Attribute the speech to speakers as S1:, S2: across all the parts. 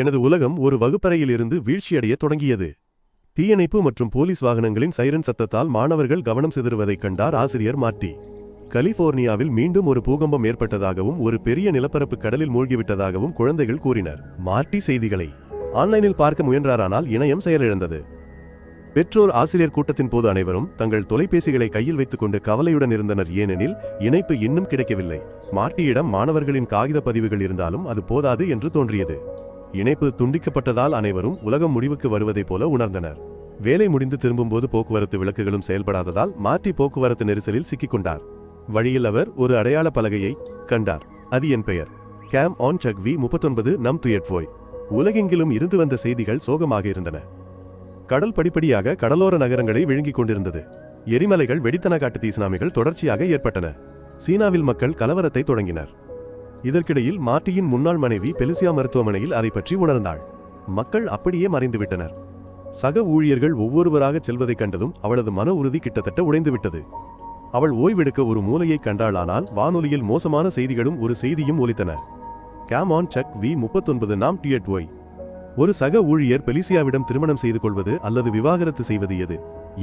S1: எனது உலகம் ஒரு வகுப்பறையில் இருந்து வீழ்ச்சியடைய தொடங்கியது தீயணைப்பு மற்றும் போலீஸ் வாகனங்களின் சைரன் சத்தத்தால் மாணவர்கள் கவனம் சிதறுவதைக் கண்டார் ஆசிரியர் மார்ட்டி கலிபோர்னியாவில் மீண்டும் ஒரு பூகம்பம் ஏற்பட்டதாகவும் ஒரு பெரிய நிலப்பரப்பு கடலில் மூழ்கிவிட்டதாகவும் குழந்தைகள் கூறினர் மார்ட்டி செய்திகளை ஆன்லைனில் பார்க்க முயன்றாரானால் இணையம் செயலிழந்தது பெற்றோர் ஆசிரியர் கூட்டத்தின் போது அனைவரும் தங்கள் தொலைபேசிகளை கையில் வைத்துக்கொண்டு கவலையுடன் இருந்தனர் ஏனெனில் இணைப்பு இன்னும் கிடைக்கவில்லை மார்ட்டியிடம் மாணவர்களின் காகித பதிவுகள் இருந்தாலும் அது போதாது என்று தோன்றியது இணைப்பு துண்டிக்கப்பட்டதால் அனைவரும் உலகம் முடிவுக்கு வருவதைப் போல உணர்ந்தனர் வேலை முடிந்து திரும்பும்போது போக்குவரத்து விளக்குகளும் செயல்படாததால் மாற்றி போக்குவரத்து நெரிசலில் சிக்கிக்கொண்டார் வழியில் அவர் ஒரு அடையாள பலகையை கண்டார் அது என் பெயர் கேம் ஆன் சக் வி முப்பத்தொன்பது நம் துயட்வோய் உலகெங்கிலும் இருந்து வந்த செய்திகள் சோகமாக இருந்தன கடல் படிப்படியாக கடலோர நகரங்களை விழுங்கிக் கொண்டிருந்தது எரிமலைகள் வெடித்தன காட்டு தீசுனாமிகள் தொடர்ச்சியாக ஏற்பட்டன சீனாவில் மக்கள் கலவரத்தை தொடங்கினர் இதற்கிடையில் மார்ட்டியின் முன்னாள் மனைவி பெலிசியா மருத்துவமனையில் அதை பற்றி உணர்ந்தாள் மக்கள் அப்படியே மறைந்துவிட்டனர் சக ஊழியர்கள் ஒவ்வொருவராக செல்வதைக் கண்டதும் அவளது மன உறுதி கிட்டத்தட்ட உடைந்துவிட்டது அவள் ஓய்வெடுக்க ஒரு மூலையை கண்டாளானால் வானொலியில் மோசமான செய்திகளும் ஒரு செய்தியும் ஒலித்தன கேமான் சக் வி முப்பத்தொன்பது நாம் டியட் ஒய் ஒரு சக ஊழியர் பெலிசியாவிடம் திருமணம் செய்து கொள்வது அல்லது விவாகரத்து செய்வது எது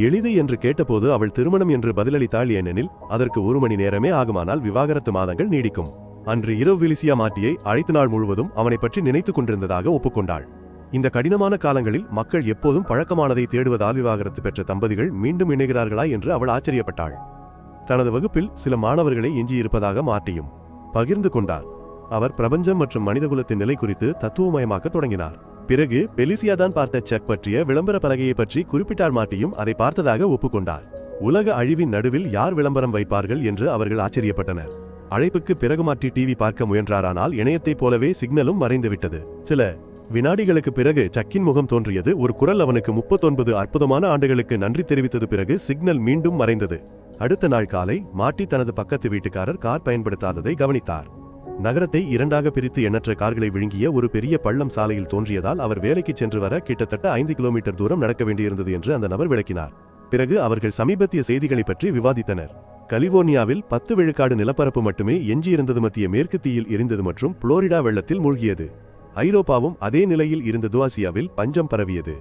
S1: எளிது என்று கேட்டபோது அவள் திருமணம் என்று பதிலளித்தாள் ஏனெனில் அதற்கு ஒரு மணி நேரமே ஆகுமானால் விவாகரத்து மாதங்கள் நீடிக்கும் அன்று இரவு விலிசியா மாட்டியை அழைத்த நாள் முழுவதும் அவனை பற்றி நினைத்துக் கொண்டிருந்ததாக ஒப்புக்கொண்டாள் இந்த கடினமான காலங்களில் மக்கள் எப்போதும் பழக்கமானதை தேடுவதால் விவாகரத்து பெற்ற தம்பதிகள் மீண்டும் இணைகிறார்களா என்று அவள் ஆச்சரியப்பட்டாள் தனது வகுப்பில் சில மாணவர்களை எஞ்சியிருப்பதாக மாட்டியும் பகிர்ந்து கொண்டார் அவர் பிரபஞ்சம் மற்றும் மனிதகுலத்தின் நிலை குறித்து தத்துவமயமாக்க தொடங்கினார் பிறகு பெலிசியா தான் பார்த்த செக் பற்றிய விளம்பர பலகையை பற்றி குறிப்பிட்டார் மாட்டியும் அதை பார்த்ததாக ஒப்புக்கொண்டார் உலக அழிவின் நடுவில் யார் விளம்பரம் வைப்பார்கள் என்று அவர்கள் ஆச்சரியப்பட்டனர் அழைப்புக்கு பிறகு மாற்றி டிவி பார்க்க முயன்றாரானால் இணையத்தைப் போலவே சிக்னலும் மறைந்துவிட்டது சில வினாடிகளுக்கு பிறகு சக்கின் முகம் தோன்றியது ஒரு குரல் அவனுக்கு முப்பத்தொன்பது அற்புதமான ஆண்டுகளுக்கு நன்றி தெரிவித்தது பிறகு சிக்னல் மீண்டும் மறைந்தது அடுத்த நாள் காலை மாட்டி தனது பக்கத்து வீட்டுக்காரர் கார் பயன்படுத்தாததை கவனித்தார் நகரத்தை இரண்டாக பிரித்து எண்ணற்ற கார்களை விழுங்கிய ஒரு பெரிய பள்ளம் சாலையில் தோன்றியதால் அவர் வேலைக்கு சென்று வர கிட்டத்தட்ட ஐந்து கிலோமீட்டர் தூரம் நடக்க வேண்டியிருந்தது என்று அந்த நபர் விளக்கினார் பிறகு அவர்கள் சமீபத்திய செய்திகளை பற்றி விவாதித்தனர் கலிபோர்னியாவில் பத்து விழுக்காடு நிலப்பரப்பு மட்டுமே எஞ்சியிருந்தது மத்திய மேற்கு தீயில் எரிந்தது மற்றும் புளோரிடா வெள்ளத்தில் மூழ்கியது ஐரோப்பாவும் அதே நிலையில் இருந்த துவாசியாவில் பஞ்சம் பரவியது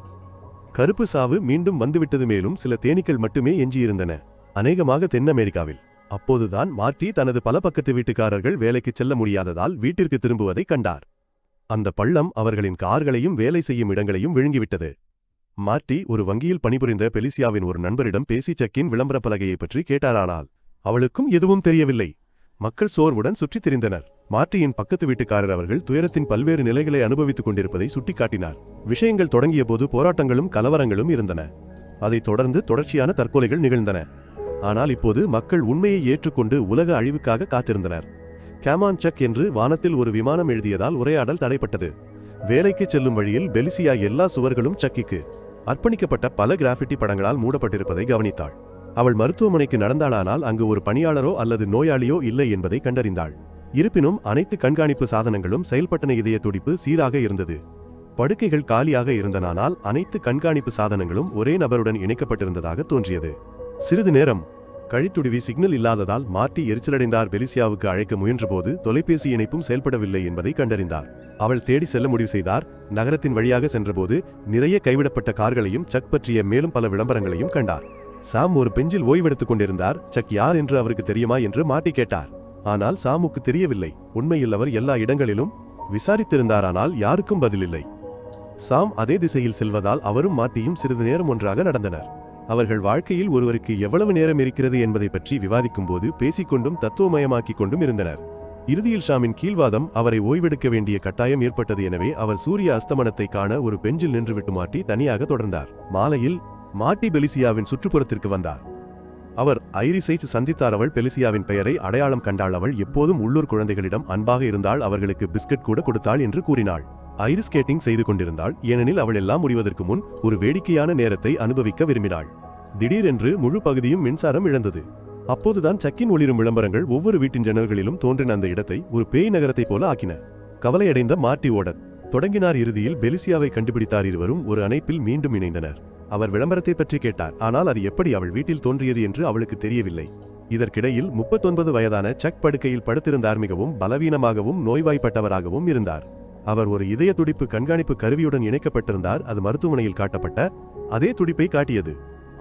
S1: கருப்பு சாவு மீண்டும் வந்துவிட்டது மேலும் சில தேனீக்கள் மட்டுமே எஞ்சியிருந்தன அநேகமாக தென் அமெரிக்காவில் அப்போதுதான் மார்ட்டி தனது பல பக்கத்து வீட்டுக்காரர்கள் வேலைக்கு செல்ல முடியாததால் வீட்டிற்கு திரும்புவதை கண்டார் அந்த பள்ளம் அவர்களின் கார்களையும் வேலை செய்யும் இடங்களையும் விழுங்கிவிட்டது மார்ட்டி ஒரு வங்கியில் பணிபுரிந்த பெலிசியாவின் ஒரு நண்பரிடம் பேசி செக்கின் விளம்பர பலகையைப் பற்றி கேட்டாரானால் அவளுக்கும் எதுவும் தெரியவில்லை மக்கள் சோர்வுடன் சுற்றித் திரிந்தனர் மார்ட்டியின் பக்கத்து வீட்டுக்காரர் அவர்கள் துயரத்தின் பல்வேறு நிலைகளை அனுபவித்துக் கொண்டிருப்பதை சுட்டிக்காட்டினார் விஷயங்கள் தொடங்கிய போது போராட்டங்களும் கலவரங்களும் இருந்தன அதைத் தொடர்ந்து தொடர்ச்சியான தற்கொலைகள் நிகழ்ந்தன ஆனால் இப்போது மக்கள் உண்மையை ஏற்றுக்கொண்டு உலக அழிவுக்காக காத்திருந்தனர் கேமான் சக் என்று வானத்தில் ஒரு விமானம் எழுதியதால் உரையாடல் தடைப்பட்டது வேலைக்கு செல்லும் வழியில் பெலிசியா எல்லா சுவர்களும் சக்கிக்கு அர்ப்பணிக்கப்பட்ட பல கிராஃபிட்டி படங்களால் மூடப்பட்டிருப்பதை கவனித்தாள் அவள் மருத்துவமனைக்கு நடந்தாளானால் அங்கு ஒரு பணியாளரோ அல்லது நோயாளியோ இல்லை என்பதை கண்டறிந்தாள் இருப்பினும் அனைத்து கண்காணிப்பு சாதனங்களும் செயல்பட்டன இதய துடிப்பு சீராக இருந்தது படுக்கைகள் காலியாக இருந்தனானால் அனைத்து கண்காணிப்பு சாதனங்களும் ஒரே நபருடன் இணைக்கப்பட்டிருந்ததாக தோன்றியது சிறிது நேரம் கழித்துடுவி சிக்னல் இல்லாததால் மார்ட்டி எரிச்சலடைந்தார் பெலிசியாவுக்கு அழைக்க முயன்றபோது தொலைபேசி இணைப்பும் செயல்படவில்லை என்பதை கண்டறிந்தார் அவள் தேடி செல்ல முடிவு செய்தார் நகரத்தின் வழியாக சென்றபோது நிறைய கைவிடப்பட்ட கார்களையும் சக் பற்றிய மேலும் பல விளம்பரங்களையும் கண்டார் சாம் ஒரு பெஞ்சில் ஓய்வெடுத்துக் கொண்டிருந்தார் சக் யார் என்று அவருக்கு தெரியுமா என்று மாட்டி கேட்டார் ஆனால் சாமுக்கு தெரியவில்லை உண்மையில் அவர் எல்லா இடங்களிலும் விசாரித்திருந்தாரானால் யாருக்கும் பதிலில்லை சாம் அதே திசையில் செல்வதால் அவரும் மாட்டியும் சிறிது நேரம் ஒன்றாக நடந்தனர் அவர்கள் வாழ்க்கையில் ஒருவருக்கு எவ்வளவு நேரம் இருக்கிறது என்பதை பற்றி விவாதிக்கும் போது பேசிக்கொண்டும் தத்துவமயமாக்கிக் கொண்டும் இருந்தனர் இறுதியில் ஷாமின் கீழ்வாதம் அவரை ஓய்வெடுக்க வேண்டிய கட்டாயம் ஏற்பட்டது எனவே அவர் சூரிய அஸ்தமனத்தை காண ஒரு பெஞ்சில் நின்றுவிட்டு மாட்டி தனியாக தொடர்ந்தார் மாலையில் மாட்டி பெலிசியாவின் சுற்றுப்புறத்திற்கு வந்தார் அவர் ஐரிசை சந்தித்தார் அவள் பெலிசியாவின் பெயரை அடையாளம் கண்டாள் அவள் எப்போதும் உள்ளூர் குழந்தைகளிடம் அன்பாக இருந்தால் அவர்களுக்கு பிஸ்கட் கூட கொடுத்தாள் என்று கூறினாள் ஐரிஸ் ஸ்கேட்டிங் செய்து கொண்டிருந்தாள் ஏனெனில் அவள் எல்லாம் முடிவதற்கு முன் ஒரு வேடிக்கையான நேரத்தை அனுபவிக்க விரும்பினாள் திடீரென்று முழு பகுதியும் மின்சாரம் இழந்தது அப்போதுதான் சக்கின் ஒளிரும் விளம்பரங்கள் ஒவ்வொரு வீட்டின் ஜன்னல்களிலும் தோன்றின அந்த இடத்தை ஒரு பேய் நகரத்தைப் போல ஆக்கின கவலையடைந்த மார்டி ஓடர் தொடங்கினார் இறுதியில் பெலிசியாவை கண்டுபிடித்தார் இருவரும் ஒரு அணைப்பில் மீண்டும் இணைந்தனர் அவர் விளம்பரத்தை பற்றி கேட்டார் ஆனால் அது எப்படி அவள் வீட்டில் தோன்றியது என்று அவளுக்கு தெரியவில்லை இதற்கிடையில் முப்பத்தொன்பது வயதான செக் படுக்கையில் படுத்திருந்தார் மிகவும் பலவீனமாகவும் நோய்வாய்ப்பட்டவராகவும் இருந்தார் அவர் ஒரு இதய துடிப்பு கண்காணிப்பு கருவியுடன் இணைக்கப்பட்டிருந்தார் அது மருத்துவமனையில் காட்டப்பட்ட அதே துடிப்பை காட்டியது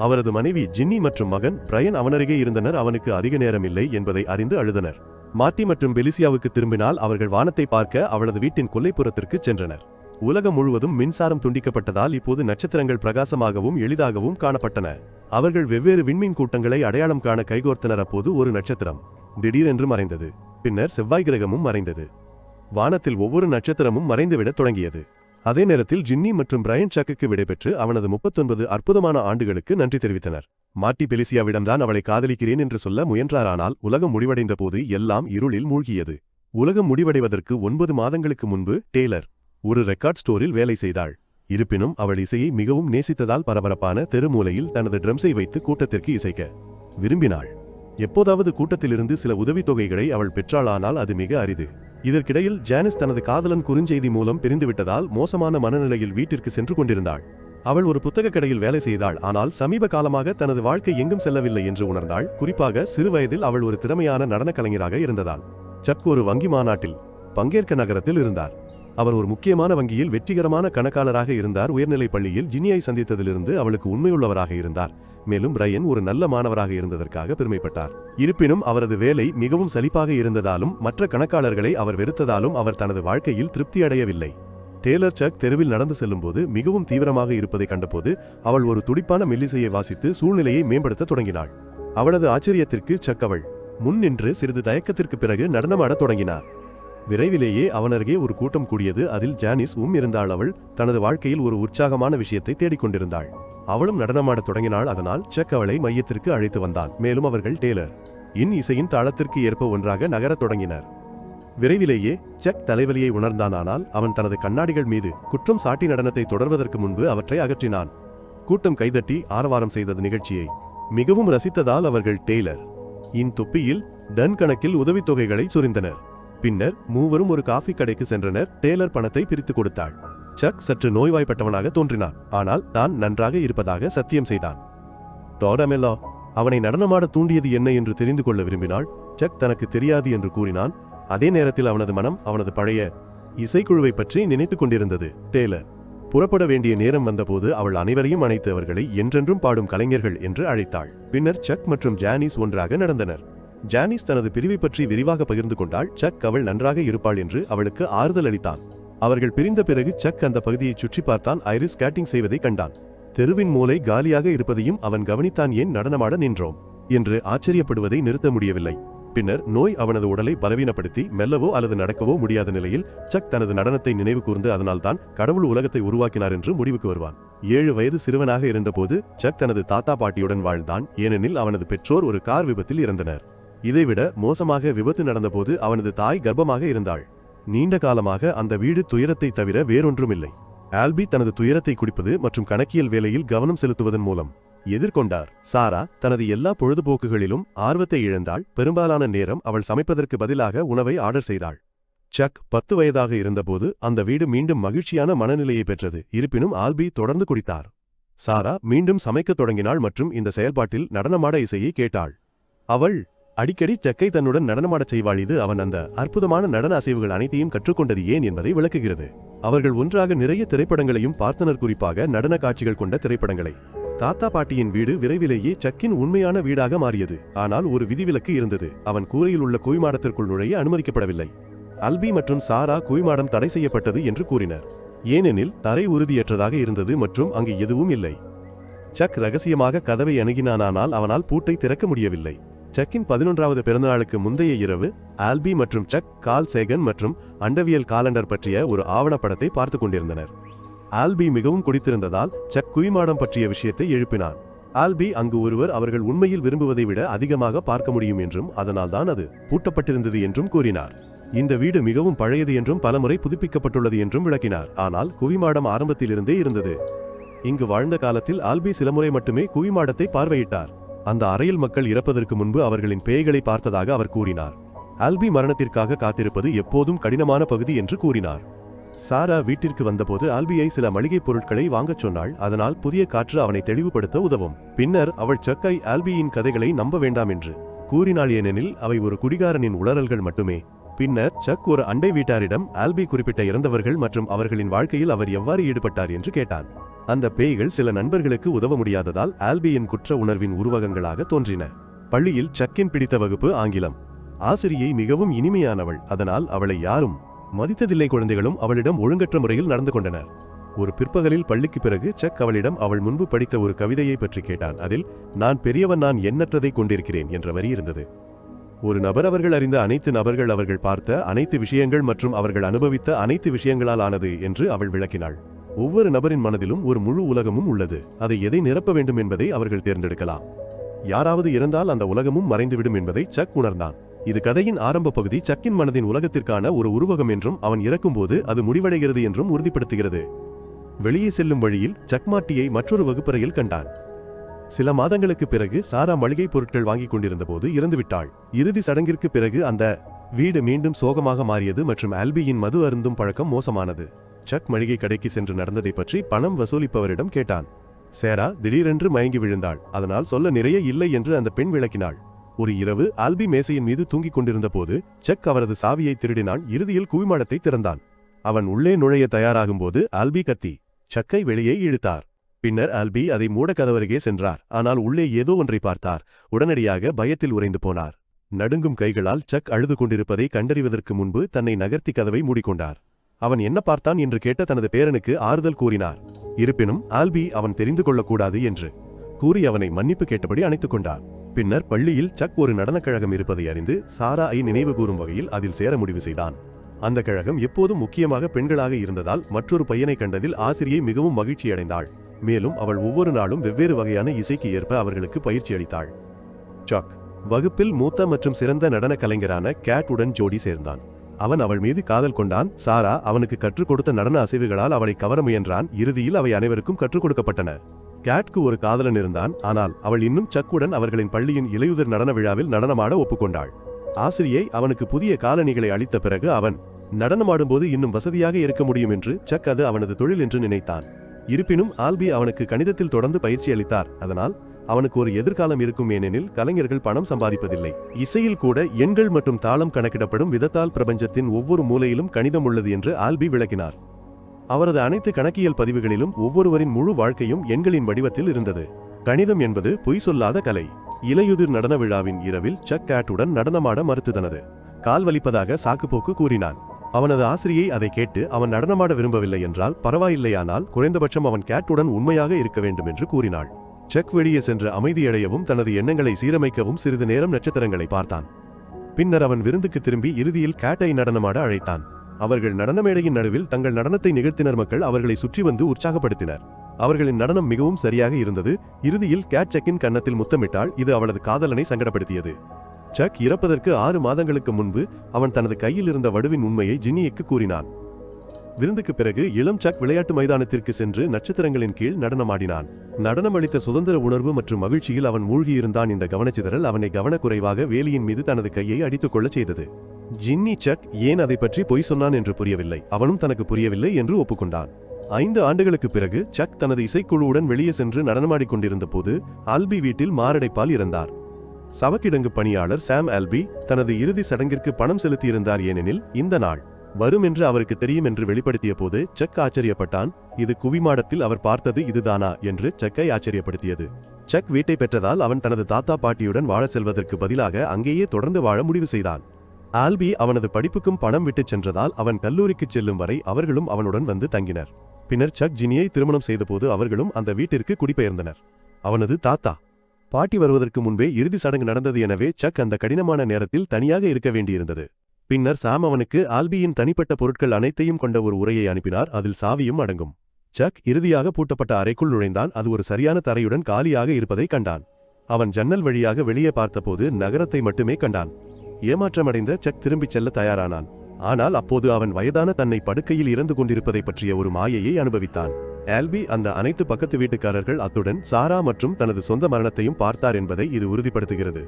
S1: அவரது மனைவி ஜின்னி மற்றும் மகன் பிரயன் அவனருகே இருந்தனர் அவனுக்கு அதிக நேரம் இல்லை என்பதை அறிந்து அழுதனர் மார்ட்டி மற்றும் பெலிசியாவுக்கு திரும்பினால் அவர்கள் வானத்தை பார்க்க அவளது வீட்டின் கொல்லைப்புறத்திற்கு சென்றனர் உலகம் முழுவதும் மின்சாரம் துண்டிக்கப்பட்டதால் இப்போது நட்சத்திரங்கள் பிரகாசமாகவும் எளிதாகவும் காணப்பட்டன அவர்கள் வெவ்வேறு விண்மீன் கூட்டங்களை அடையாளம் காண கைகோர்த்தனர் அப்போது ஒரு நட்சத்திரம் திடீரென்று மறைந்தது பின்னர் செவ்வாய் கிரகமும் மறைந்தது வானத்தில் ஒவ்வொரு நட்சத்திரமும் மறைந்துவிடத் தொடங்கியது அதே நேரத்தில் ஜின்னி மற்றும் பிரையன் சக்குக்கு விடைபெற்று அவனது முப்பத்தொன்பது அற்புதமான ஆண்டுகளுக்கு நன்றி தெரிவித்தனர் மாட்டி பெலிசியாவிடம்தான் அவளை காதலிக்கிறேன் என்று சொல்ல முயன்றாரானால் உலகம் முடிவடைந்த போது எல்லாம் இருளில் மூழ்கியது உலகம் முடிவடைவதற்கு ஒன்பது மாதங்களுக்கு முன்பு டேலர் ஒரு ரெக்கார்ட் ஸ்டோரில் வேலை செய்தாள் இருப்பினும் அவள் இசையை மிகவும் நேசித்ததால் பரபரப்பான தெருமூலையில் தனது ட்ரம்ஸை வைத்து கூட்டத்திற்கு இசைக்க விரும்பினாள் எப்போதாவது கூட்டத்திலிருந்து சில உதவித்தொகைகளை அவள் பெற்றாளானால் அது மிக அரிது இதற்கிடையில் ஜானிஸ் தனது காதலன் குறுஞ்செய்தி மூலம் பிரிந்துவிட்டதால் மோசமான மனநிலையில் வீட்டிற்கு சென்று கொண்டிருந்தாள் அவள் ஒரு புத்தகக் கடையில் வேலை செய்தாள் ஆனால் சமீப காலமாக தனது வாழ்க்கை எங்கும் செல்லவில்லை என்று உணர்ந்தாள் குறிப்பாக சிறுவயதில் அவள் ஒரு திறமையான நடனக் கலைஞராக இருந்ததால் சக் ஒரு வங்கி மாநாட்டில் பங்கேற்க நகரத்தில் இருந்தார் அவர் ஒரு முக்கியமான வங்கியில் வெற்றிகரமான கணக்காளராக இருந்தார் உயர்நிலைப் பள்ளியில் ஜினியை சந்தித்ததிலிருந்து அவளுக்கு உண்மையுள்ளவராக இருந்தார் மேலும் ரயன் ஒரு நல்ல மாணவராக இருந்ததற்காக பெருமைப்பட்டார் இருப்பினும் அவரது வேலை மிகவும் சலிப்பாக இருந்ததாலும் மற்ற கணக்காளர்களை அவர் வெறுத்ததாலும் அவர் தனது வாழ்க்கையில் திருப்தி அடையவில்லை டேலர் சக் தெருவில் நடந்து செல்லும்போது மிகவும் தீவிரமாக இருப்பதை கண்டபோது அவள் ஒரு துடிப்பான மெல்லிசையை வாசித்து சூழ்நிலையை மேம்படுத்த தொடங்கினாள் அவளது ஆச்சரியத்திற்கு சக் அவள் முன் நின்று சிறிது தயக்கத்திற்கு பிறகு நடனமாடத் தொடங்கினார் விரைவிலேயே அவனருகே ஒரு கூட்டம் கூடியது அதில் ஜானிஸ் உம் இருந்தாள் அவள் தனது வாழ்க்கையில் ஒரு உற்சாகமான விஷயத்தை தேடிக்கொண்டிருந்தாள் அவளும் நடனமாடத் தொடங்கினாள் அதனால் செக் அவளை மையத்திற்கு அழைத்து வந்தான் மேலும் அவர்கள் டேலர் இன் இசையின் தாளத்திற்கு ஏற்ப ஒன்றாக நகரத் தொடங்கினர் விரைவிலேயே செக் தலைவலியை உணர்ந்தான் ஆனால் அவன் தனது கண்ணாடிகள் மீது குற்றம் சாட்டி நடனத்தை தொடர்வதற்கு முன்பு அவற்றை அகற்றினான் கூட்டம் கைதட்டி ஆரவாரம் செய்தது நிகழ்ச்சியை மிகவும் ரசித்ததால் அவர்கள் டெய்லர் இன் தொப்பியில் டன் கணக்கில் உதவித்தொகைகளை சுரிந்தனர் பின்னர் மூவரும் ஒரு காஃபி கடைக்கு சென்றனர் டேலர் பணத்தை பிரித்து கொடுத்தாள் சக் சற்று நோய்வாய்ப்பட்டவனாக தோன்றினான் ஆனால் தான் நன்றாக இருப்பதாக சத்தியம் செய்தான் டோடமெல்லா அவனை நடனமாட தூண்டியது என்ன என்று தெரிந்து கொள்ள விரும்பினாள் சக் தனக்கு தெரியாது என்று கூறினான் அதே நேரத்தில் அவனது மனம் அவனது பழைய இசைக்குழுவை பற்றி நினைத்து கொண்டிருந்தது டேலர் புறப்பட வேண்டிய நேரம் வந்தபோது அவள் அனைவரையும் அனைத்து அவர்களை என்றென்றும் பாடும் கலைஞர்கள் என்று அழைத்தாள் பின்னர் சக் மற்றும் ஜானிஸ் ஒன்றாக நடந்தனர் ஜானிஸ் தனது பிரிவை பற்றி விரிவாக பகிர்ந்து கொண்டாள் சக் அவள் நன்றாக இருப்பாள் என்று அவளுக்கு ஆறுதல் அளித்தான் அவர்கள் பிரிந்த பிறகு சக் அந்த பகுதியை சுற்றி பார்த்தான் ஐரிஸ் கேட்டிங் செய்வதை கண்டான் தெருவின் மூலை காலியாக இருப்பதையும் அவன் கவனித்தான் ஏன் நடனமாட நின்றோம் என்று ஆச்சரியப்படுவதை நிறுத்த முடியவில்லை பின்னர் நோய் அவனது உடலை பலவீனப்படுத்தி மெல்லவோ அல்லது நடக்கவோ முடியாத நிலையில் சக் தனது நடனத்தை நினைவு கூர்ந்து அதனால்தான் கடவுள் உலகத்தை உருவாக்கினார் என்று முடிவுக்கு வருவான் ஏழு வயது சிறுவனாக இருந்தபோது சக் தனது தாத்தா பாட்டியுடன் வாழ்ந்தான் ஏனெனில் அவனது பெற்றோர் ஒரு கார் விபத்தில் இறந்தனர் இதைவிட மோசமாக விபத்து நடந்தபோது அவனது தாய் கர்ப்பமாக இருந்தாள் நீண்ட காலமாக அந்த வீடு துயரத்தை தவிர வேறொன்றுமில்லை ஆல்பி தனது துயரத்தை குடிப்பது மற்றும் கணக்கியல் வேலையில் கவனம் செலுத்துவதன் மூலம் எதிர்கொண்டார் சாரா தனது எல்லா பொழுதுபோக்குகளிலும் ஆர்வத்தை இழந்தாள் பெரும்பாலான நேரம் அவள் சமைப்பதற்கு பதிலாக உணவை ஆர்டர் செய்தாள் சக் பத்து வயதாக இருந்தபோது அந்த வீடு மீண்டும் மகிழ்ச்சியான மனநிலையை பெற்றது இருப்பினும் ஆல்பி தொடர்ந்து குடித்தார் சாரா மீண்டும் சமைக்கத் தொடங்கினாள் மற்றும் இந்த செயல்பாட்டில் நடனமாட இசையை கேட்டாள் அவள் அடிக்கடி செக்கை தன்னுடன் நடனமாடச் செய்வாள் இது அவன் அந்த அற்புதமான நடன அசைவுகள் அனைத்தையும் கற்றுக்கொண்டது ஏன் என்பதை விளக்குகிறது அவர்கள் ஒன்றாக நிறைய திரைப்படங்களையும் பார்த்தனர் குறிப்பாக நடன காட்சிகள் கொண்ட திரைப்படங்களை தாத்தா பாட்டியின் வீடு விரைவிலேயே சக்கின் உண்மையான வீடாக மாறியது ஆனால் ஒரு விதிவிலக்கு இருந்தது அவன் கூரையில் உள்ள குவிமாடத்திற்குள் நுழைய அனுமதிக்கப்படவில்லை அல்பி மற்றும் சாரா குவிமாடம் தடை செய்யப்பட்டது என்று கூறினர் ஏனெனில் தரை உறுதியற்றதாக இருந்தது மற்றும் அங்கு எதுவும் இல்லை சக் ரகசியமாக கதவை அணுகினானால் அவனால் பூட்டை திறக்க முடியவில்லை சக்கின் பதினொன்றாவது பிறந்தநாளுக்கு முந்தைய இரவு ஆல்பி மற்றும் சக் கால் சேகன் மற்றும் அண்டவியல் காலண்டர் பற்றிய ஒரு ஆவணப்படத்தை பார்த்து கொண்டிருந்தனர் ஆல்பி மிகவும் குடித்திருந்ததால் செக் குயிமாடம் பற்றிய விஷயத்தை எழுப்பினார் ஆல்பி அங்கு ஒருவர் அவர்கள் உண்மையில் விரும்புவதை விட அதிகமாக பார்க்க முடியும் என்றும் அதனால்தான் அது பூட்டப்பட்டிருந்தது என்றும் கூறினார் இந்த வீடு மிகவும் பழையது என்றும் பலமுறை புதுப்பிக்கப்பட்டுள்ளது என்றும் விளக்கினார் ஆனால் குவிமாடம் ஆரம்பத்திலிருந்தே இருந்தது இங்கு வாழ்ந்த காலத்தில் ஆல்பி சில முறை மட்டுமே குவிமாடத்தை பார்வையிட்டார் அந்த அறையில் மக்கள் இறப்பதற்கு முன்பு அவர்களின் பேய்களை பார்த்ததாக அவர் கூறினார் ஆல்பி மரணத்திற்காக காத்திருப்பது எப்போதும் கடினமான பகுதி என்று கூறினார் சாரா வீட்டிற்கு வந்தபோது ஆல்பியை சில மளிகைப் பொருட்களை வாங்கச் சொன்னாள் அதனால் புதிய காற்று அவனை தெளிவுபடுத்த உதவும் பின்னர் அவள் சக்கை ஆல்பியின் கதைகளை நம்ப வேண்டாம் என்று கூறினாள் ஏனெனில் அவை ஒரு குடிகாரனின் உளறல்கள் மட்டுமே பின்னர் சக் ஒரு அண்டை வீட்டாரிடம் ஆல்பி குறிப்பிட்ட இறந்தவர்கள் மற்றும் அவர்களின் வாழ்க்கையில் அவர் எவ்வாறு ஈடுபட்டார் என்று கேட்டான் அந்த பேய்கள் சில நண்பர்களுக்கு உதவ முடியாததால் ஆல்பியின் குற்ற உணர்வின் உருவகங்களாக தோன்றின பள்ளியில் சக்கின் பிடித்த வகுப்பு ஆங்கிலம் ஆசிரியை மிகவும் இனிமையானவள் அதனால் அவளை யாரும் மதித்ததில்லை குழந்தைகளும் அவளிடம் ஒழுங்கற்ற முறையில் நடந்து கொண்டனர் ஒரு பிற்பகலில் பள்ளிக்கு பிறகு சக் அவளிடம் அவள் முன்பு படித்த ஒரு கவிதையை பற்றி கேட்டான் அதில் நான் பெரியவன் நான் எண்ணற்றதை கொண்டிருக்கிறேன் என்ற வரி இருந்தது ஒரு நபர் அவர்கள் அறிந்த அனைத்து நபர்கள் அவர்கள் பார்த்த அனைத்து விஷயங்கள் மற்றும் அவர்கள் அனுபவித்த அனைத்து விஷயங்களால் ஆனது என்று அவள் விளக்கினாள் ஒவ்வொரு நபரின் மனதிலும் ஒரு முழு உலகமும் உள்ளது அதை எதை நிரப்ப வேண்டும் என்பதை அவர்கள் தேர்ந்தெடுக்கலாம் யாராவது இறந்தால் அந்த உலகமும் மறைந்துவிடும் என்பதை சக் உணர்ந்தான் இது கதையின் ஆரம்ப பகுதி சக்கின் மனதின் உலகத்திற்கான ஒரு உருவகம் என்றும் அவன் இறக்கும்போது அது முடிவடைகிறது என்றும் உறுதிப்படுத்துகிறது வெளியே செல்லும் வழியில் சக்மாட்டியை மற்றொரு வகுப்பறையில் கண்டான் சில மாதங்களுக்கு பிறகு சாரா மளிகை பொருட்கள் வாங்கிக் கொண்டிருந்தபோது இறந்துவிட்டாள் இறுதி சடங்கிற்கு பிறகு அந்த வீடு மீண்டும் சோகமாக மாறியது மற்றும் ஆல்பியின் மது அருந்தும் பழக்கம் மோசமானது சக் மளிகை கடைக்கு சென்று நடந்ததை பற்றி பணம் வசூலிப்பவரிடம் கேட்டான் சேரா திடீரென்று மயங்கி விழுந்தாள் அதனால் சொல்ல நிறைய இல்லை என்று அந்த பெண் விளக்கினாள் ஒரு இரவு ஆல்பி மேசையின் மீது தூங்கிக் கொண்டிருந்த போது செக் அவரது சாவியை திருடினான் இறுதியில் குவிமாடத்தை திறந்தான் அவன் உள்ளே நுழைய தயாராகும் போது ஆல்பி கத்தி சக்கை வெளியே இழுத்தார் பின்னர் ஆல்பி அதை மூட கதவருகே சென்றார் ஆனால் உள்ளே ஏதோ ஒன்றை பார்த்தார் உடனடியாக பயத்தில் உறைந்து போனார் நடுங்கும் கைகளால் சக் அழுது கொண்டிருப்பதை கண்டறிவதற்கு முன்பு தன்னை நகர்த்தி கதவை மூடிக்கொண்டார் அவன் என்ன பார்த்தான் என்று கேட்ட தனது பேரனுக்கு ஆறுதல் கூறினார் இருப்பினும் ஆல்பி அவன் தெரிந்து கொள்ளக்கூடாது என்று கூறி அவனை மன்னிப்பு கேட்டபடி அணைத்துக் கொண்டார் பின்னர் பள்ளியில் சக் ஒரு நடனக் கழகம் இருப்பதை அறிந்து சாரா ஐ நினைவு கூறும் வகையில் அதில் சேர முடிவு செய்தான் அந்த கழகம் எப்போதும் முக்கியமாக பெண்களாக இருந்ததால் மற்றொரு பையனை கண்டதில் ஆசிரியை மிகவும் மகிழ்ச்சியடைந்தாள் மேலும் அவள் ஒவ்வொரு நாளும் வெவ்வேறு வகையான இசைக்கு ஏற்ப அவர்களுக்கு பயிற்சி அளித்தாள் சக் வகுப்பில் மூத்த மற்றும் சிறந்த நடன கலைஞரான கேட் உடன் ஜோடி சேர்ந்தான் அவன் அவள் மீது காதல் கொண்டான் சாரா அவனுக்கு கற்றுக் கொடுத்த நடன அசைவுகளால் அவளை கவர முயன்றான் இறுதியில் அவை அனைவருக்கும் கற்றுக் கொடுக்கப்பட்டன கேட்க்கு ஒரு காதலன் இருந்தான் ஆனால் அவள் இன்னும் சக்குடன் அவர்களின் பள்ளியின் இலையுதிர் நடன விழாவில் நடனமாட ஒப்புக்கொண்டாள் ஆசிரியை அவனுக்கு புதிய காலணிகளை அளித்த பிறகு அவன் நடனமாடும்போது இன்னும் வசதியாக இருக்க முடியும் என்று சக் அது அவனது தொழில் என்று நினைத்தான் இருப்பினும் ஆல்பி அவனுக்கு கணிதத்தில் தொடர்ந்து பயிற்சி அளித்தார் அதனால் அவனுக்கு ஒரு எதிர்காலம் இருக்கும் ஏனெனில் கலைஞர்கள் பணம் சம்பாதிப்பதில்லை இசையில் கூட எண்கள் மற்றும் தாளம் கணக்கிடப்படும் விதத்தால் பிரபஞ்சத்தின் ஒவ்வொரு மூலையிலும் கணிதம் உள்ளது என்று ஆல்பி விளக்கினார் அவரது அனைத்து கணக்கியல் பதிவுகளிலும் ஒவ்வொருவரின் முழு வாழ்க்கையும் எண்களின் வடிவத்தில் இருந்தது கணிதம் என்பது பொய் சொல்லாத கலை இலையுதிர் நடன விழாவின் இரவில் சக் கேட்டுடன் நடனமாட மறுத்துதனது கால் வலிப்பதாக சாக்குப்போக்கு கூறினான் அவனது ஆசிரியை அதை கேட்டு அவன் நடனமாட விரும்பவில்லை என்றால் பரவாயில்லையானால் குறைந்தபட்சம் அவன் கேட்டுடன் உண்மையாக இருக்க வேண்டும் என்று கூறினாள் செக் வெளியே சென்று அமைதியடையவும் தனது எண்ணங்களை சீரமைக்கவும் சிறிது நேரம் நட்சத்திரங்களை பார்த்தான் பின்னர் அவன் விருந்துக்கு திரும்பி இறுதியில் கேட்டை நடனமாட அழைத்தான் அவர்கள் நடன மேடையின் நடுவில் தங்கள் நடனத்தை நிகழ்த்தினர் மக்கள் அவர்களை சுற்றி வந்து உற்சாகப்படுத்தினர் அவர்களின் நடனம் மிகவும் சரியாக இருந்தது இறுதியில் கேட் செக்கின் கன்னத்தில் முத்தமிட்டால் இது அவளது காதலனை சங்கடப்படுத்தியது செக் இறப்பதற்கு ஆறு மாதங்களுக்கு முன்பு அவன் தனது கையில் இருந்த வடுவின் உண்மையை ஜின்னியுக்கு கூறினான் விருந்துக்கு பிறகு இளம் சக் விளையாட்டு மைதானத்திற்கு சென்று நட்சத்திரங்களின் கீழ் நடனமாடினான் நடனம் அளித்த சுதந்திர உணர்வு மற்றும் மகிழ்ச்சியில் அவன் மூழ்கியிருந்தான் இந்த கவனச்சிதறல் அவனை கவனக்குறைவாக வேலியின் மீது தனது கையை அடித்துக் கொள்ளச் செய்தது ஜின்னி சக் ஏன் அதை பற்றி பொய் சொன்னான் என்று புரியவில்லை அவனும் தனக்கு புரியவில்லை என்று ஒப்புக்கொண்டான் ஐந்து ஆண்டுகளுக்கு பிறகு சக் தனது இசைக்குழுவுடன் வெளியே சென்று நடனமாடிக் கொண்டிருந்த போது ஆல்பி வீட்டில் மாரடைப்பால் இறந்தார் சவக்கிடங்கு பணியாளர் சாம் ஆல்பி தனது இறுதி சடங்கிற்கு பணம் செலுத்தியிருந்தார் ஏனெனில் இந்த நாள் வரும் என்று அவருக்கு தெரியும் என்று வெளிப்படுத்திய போது செக் ஆச்சரியப்பட்டான் இது குவிமாடத்தில் அவர் பார்த்தது இதுதானா என்று செக்கை ஆச்சரியப்படுத்தியது செக் வீட்டை பெற்றதால் அவன் தனது தாத்தா பாட்டியுடன் வாழ செல்வதற்கு பதிலாக அங்கேயே தொடர்ந்து வாழ முடிவு செய்தான் ஆல்பி அவனது படிப்புக்கும் பணம் விட்டுச் சென்றதால் அவன் கல்லூரிக்கு செல்லும் வரை அவர்களும் அவனுடன் வந்து தங்கினர் பின்னர் சக் ஜினியை திருமணம் செய்தபோது அவர்களும் அந்த வீட்டிற்கு குடிபெயர்ந்தனர் அவனது தாத்தா பாட்டி வருவதற்கு முன்பே இறுதி சடங்கு நடந்தது எனவே சக் அந்த கடினமான நேரத்தில் தனியாக இருக்க வேண்டியிருந்தது பின்னர் சாம் அவனுக்கு ஆல்பியின் தனிப்பட்ட பொருட்கள் அனைத்தையும் கொண்ட ஒரு உரையை அனுப்பினார் அதில் சாவியும் அடங்கும் சக் இறுதியாக பூட்டப்பட்ட அறைக்குள் நுழைந்தான் அது ஒரு சரியான தரையுடன் காலியாக இருப்பதை கண்டான் அவன் ஜன்னல் வழியாக வெளியே பார்த்தபோது நகரத்தை மட்டுமே கண்டான் ஏமாற்றமடைந்த சக் திரும்பிச் செல்ல தயாரானான் ஆனால் அப்போது அவன் வயதான தன்னை படுக்கையில் இறந்து கொண்டிருப்பதை பற்றிய ஒரு மாயையை அனுபவித்தான் ஆல்பி அந்த அனைத்து பக்கத்து வீட்டுக்காரர்கள் அத்துடன் சாரா மற்றும் தனது சொந்த மரணத்தையும் பார்த்தார் என்பதை இது உறுதிப்படுத்துகிறது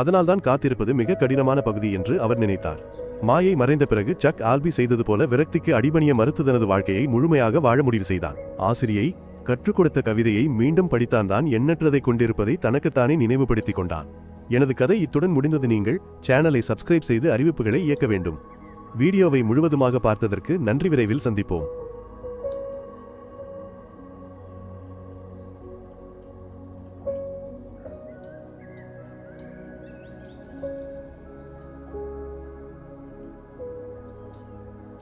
S1: அதனால்தான் காத்திருப்பது மிக கடினமான பகுதி என்று அவர் நினைத்தார் மாயை மறைந்த பிறகு சக் ஆல்பி செய்தது போல விரக்திக்கு அடிபணிய மறுத்து தனது வாழ்க்கையை முழுமையாக வாழ முடிவு செய்தான் ஆசிரியை கற்றுக் கொடுத்த கவிதையை மீண்டும் படித்தான் தான் எண்ணற்றதை கொண்டிருப்பதை தனக்குத்தானே நினைவுபடுத்திக் கொண்டான் எனது கதை இத்துடன் முடிந்தது நீங்கள் சேனலை சப்ஸ்கிரைப் செய்து அறிவிப்புகளை இயக்க வேண்டும் வீடியோவை முழுவதுமாக பார்த்ததற்கு நன்றி விரைவில் சந்திப்போம்